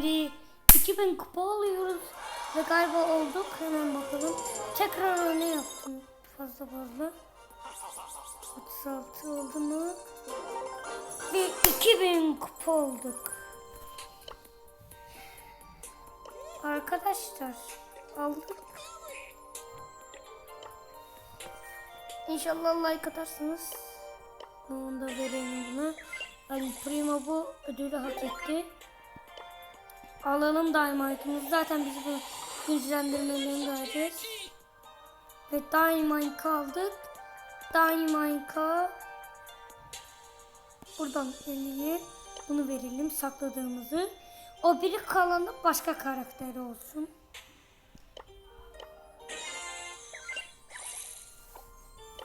seri 2000 kupa alıyoruz. Ve galiba olduk. Hemen bakalım. Tekrar ne yaptım? Fazla fazla. 36 oldu mu? Ve 2000 kupa olduk. Arkadaşlar aldık. İnşallah like atarsınız. Onu da verelim buna. Ali Primo bu ödülü hak etti. Alalım Dynamite'ımızı. Zaten biz bu güçlendirmelerini vereceğiz. Ve Dynamite aldık. Dynamite'a buradan 50'ye bunu verelim sakladığımızı. O biri kalanı başka karakteri olsun.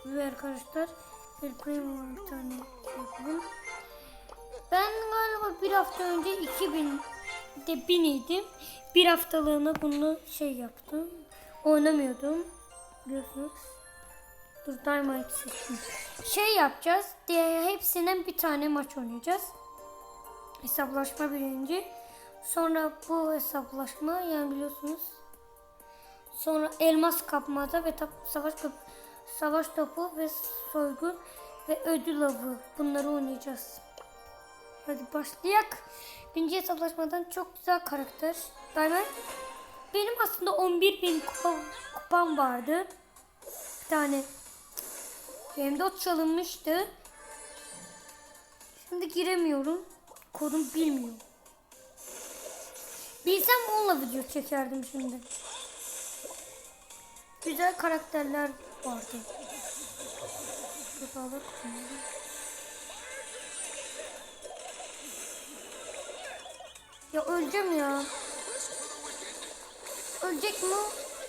Ve arkadaşlar El Primo bir tane şey yapalım. Ben galiba bir hafta önce 2000 de 1000 idim. Bir haftalığına bunu şey yaptım. Oynamıyordum. Biliyorsunuz. Dur Dynamite seçtim. Şey yapacağız. Diye hepsinden bir tane maç oynayacağız. Hesaplaşma birinci. Sonra bu hesaplaşma yani biliyorsunuz. Sonra elmas kapmada ve savaş topu, savaş topu ve soygun ve ödül avı bunları oynayacağız. Hadi başlayak. Birinci hesaplaşmadan çok güzel karakter. Diamond. Benim aslında 11 bin kupa, kupam vardı. Bir tane. Hem de çalınmıştı. Şimdi giremiyorum. Kodum bilmiyorum. Bilsem onunla video çekerdim şimdi. Güzel karakterler vardı. Şurada alıp Ya öleceğim ya. Ölecek mi?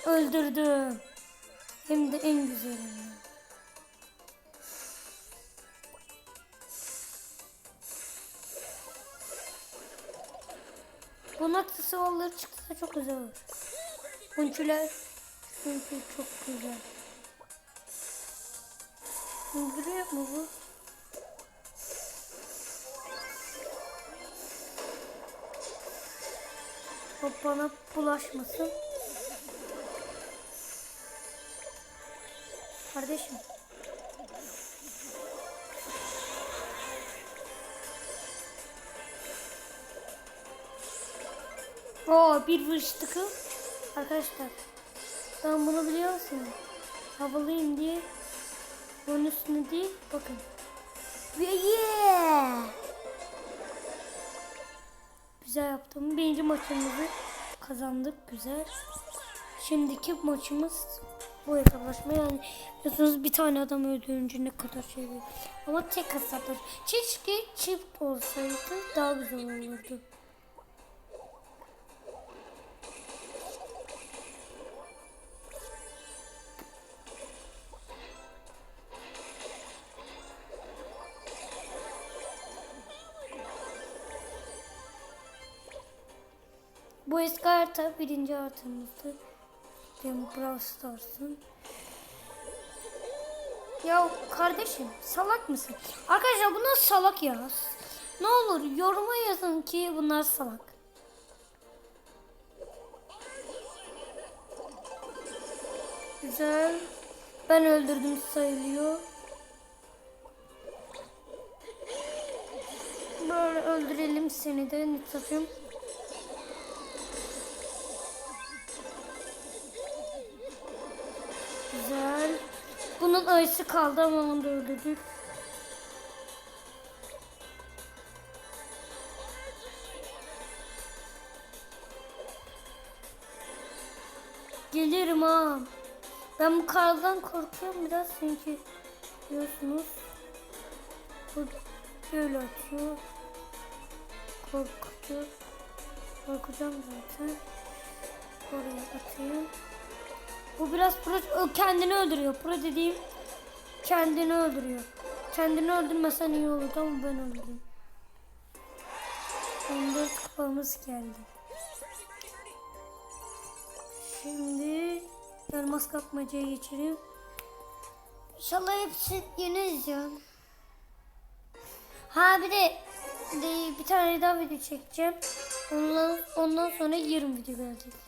Öldürdüm. Hem de en güzelini. Bunun aksesuarları çıksa çok güzel olur. Bunçular çünkü çok güzel. Öldürüyor mu bu? Bana bulaşmasın. Kardeşim. Oo bir vuruş tıkı. Arkadaşlar. Ben bunu biliyor musun? Havalıyım diye. Bunun üstüne değil. Bakın. Yeah! Güzel yaptım. Birinci maçımızı kazandık. Güzel. Şimdiki maçımız bu hesaplaşma yani biliyorsunuz bir tane adam öldürünce ne kadar şey. Ama tek hesaplar. Keşke çift olsaydı daha güzel olurdu. Bu eski birinci haritamızdı. Benim Brawl Stars'ın. Ya kardeşim salak mısın? Arkadaşlar bunlar salak ya. Ne olur yoruma yazın ki bunlar salak. Güzel. Ben öldürdüm sayılıyor. Böyle öldürelim seni de Nitrat'ım. Bunun ayısı kaldı ama onu da öldürdük. Gelirim ha. Ben bu kardan korkuyorum biraz çünkü biliyorsunuz. Bu böyle atıyor. Korkutuyor. Korkacağım zaten. Oraya atayım. Bu biraz pro kendini öldürüyor. Pro dediğim kendini öldürüyor. Kendini öldürmesen iyi olurdu ama ben öldürdüm. 14 kupamız geldi. Şimdi elmas kapmacaya geçelim. İnşallah hepsi yeniriz ya. Ha bir de, de bir tane daha video çekeceğim. Onunla, ondan sonra yarım video gelecek.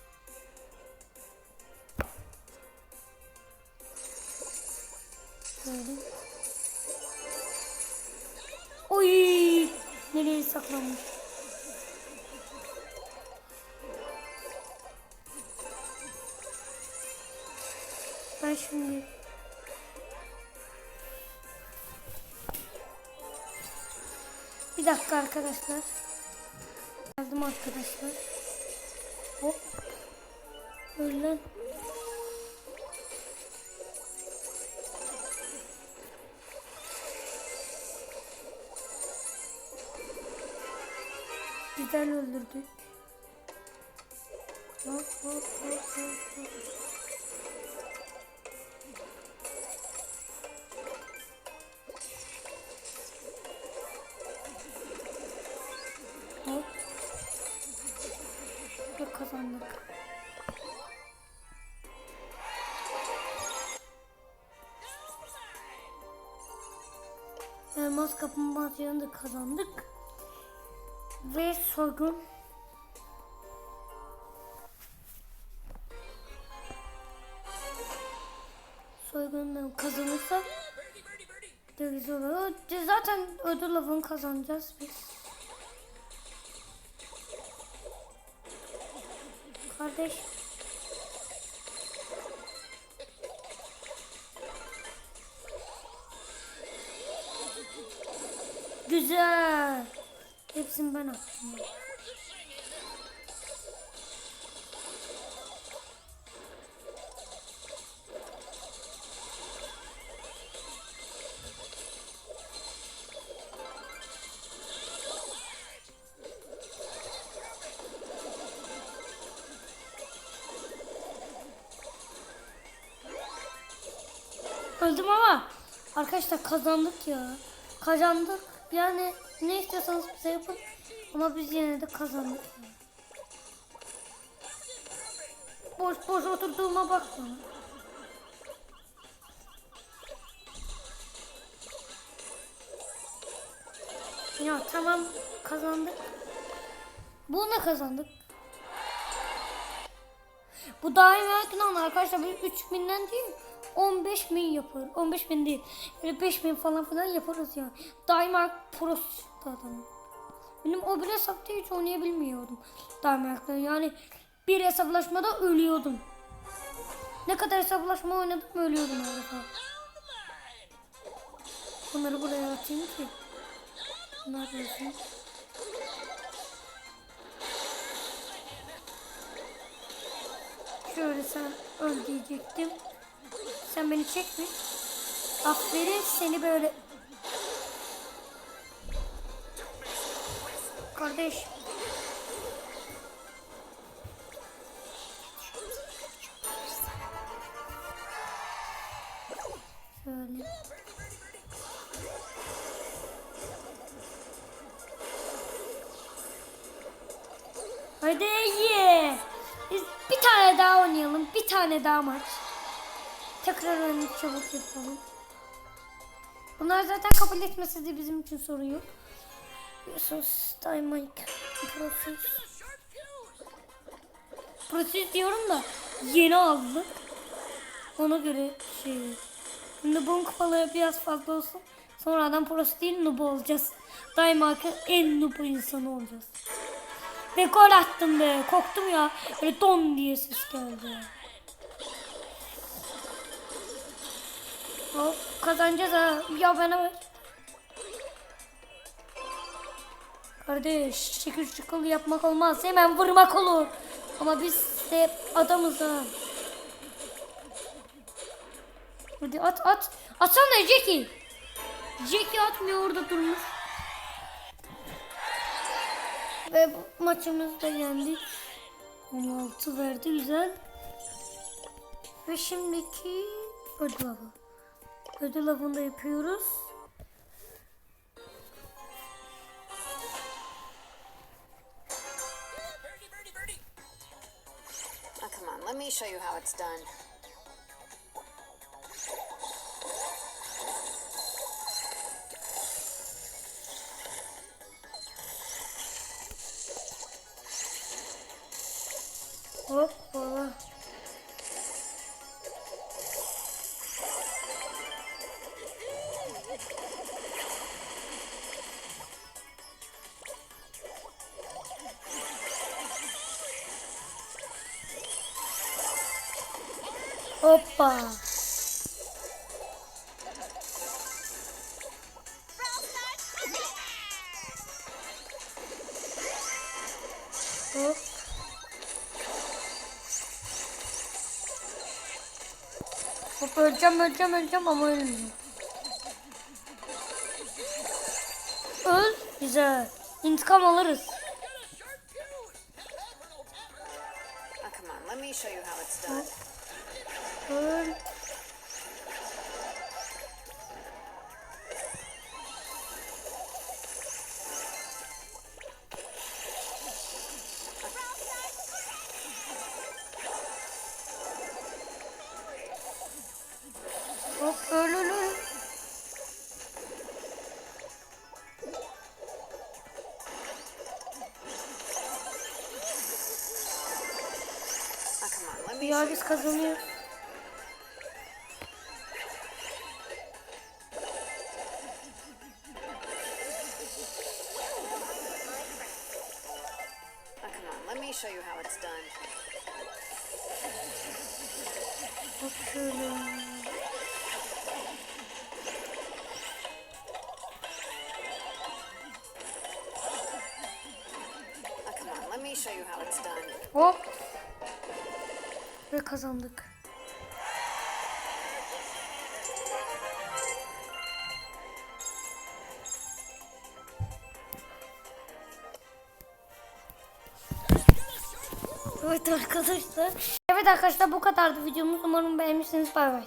Böyle. Oy! Nereye saklanmış? Ben şimdi Bir dakika arkadaşlar. Geldim arkadaşlar. Hop. Böyle. Güzel öldürdük. Hop hop hop hop hop. Hop. Kazandık. Elmas kaplumbağalarını da kazandık. Ve soygun. Soygundan kazanırsak güzel olur. Zaten ödül avını kazanacağız biz. Kardeş. Güzel. Hepsini ben attım. Öldüm ama arkadaşlar kazandık ya. Kazandık. Yani ne istiyorsanız bize yapın. Ama biz yine de kazandık. Boş boş oturduğuma bakma. Ya tamam kazandık. Bunu kazandık. Bu daim yakından arkadaşlar bir 3000'den değil 15 bin yapar. 15 bin değil. Böyle 5 bin falan filan yaparız ya. Daima pro çıktı adam. Benim o bile hesapta hiç oynayabilmiyordum. Daima yakından yani bir hesaplaşmada ölüyordum. Ne kadar hesaplaşma oynadım ölüyordum arada. Bunları buraya atayım ki. Ne yapıyorsun? Şöyle sen öl diyecektim. Sen beni çekme. Aferin seni böyle. Kardeş. Şöyle. Hadi ye. Bir tane daha oynayalım. Bir tane daha maç. Tekrar oyunu çabuk yapalım. Bunlar zaten kabul etmese de bizim için sorun yok. Sus, Dynamite, Proses. Proses diyorum da yeni aldık. Ona göre şey. Noob'un kupaları biraz fazla olsun. Sonradan Proses değil Noob olacağız. Dynamite'ın en Noob insanı olacağız. Ve gol attım be. Korktum ya. Böyle don diye ses geldi. Hop kazanacağız ha. Ya bana ver. Kardeş şekil şıkıl yapmak olmaz. Hemen vurmak olur. Ama biz de adamız ha. Hadi at at. Atsana Jackie. Jackie atmıyor orada durmuş. Ve bu maçımızı da yendik. 16 verdi güzel. Ve şimdiki ödül avı. Ödül avını da yapıyoruz. Come on, let me show you how it's done. Hoppa. Hop. Hop öleceğim öleceğim öleceğim ama ölmüyorum. Öl. Güzel. İntikam alırız. Öl. Hop öl öl öl. Ya biz kazanıyoruz. Show you how it's done. İt's done. Hop. Ve kazandık. Arkadaşlar. Evet arkadaşlar bu kadardı videomuz. Umarım beğenmişsiniz. Bay bay.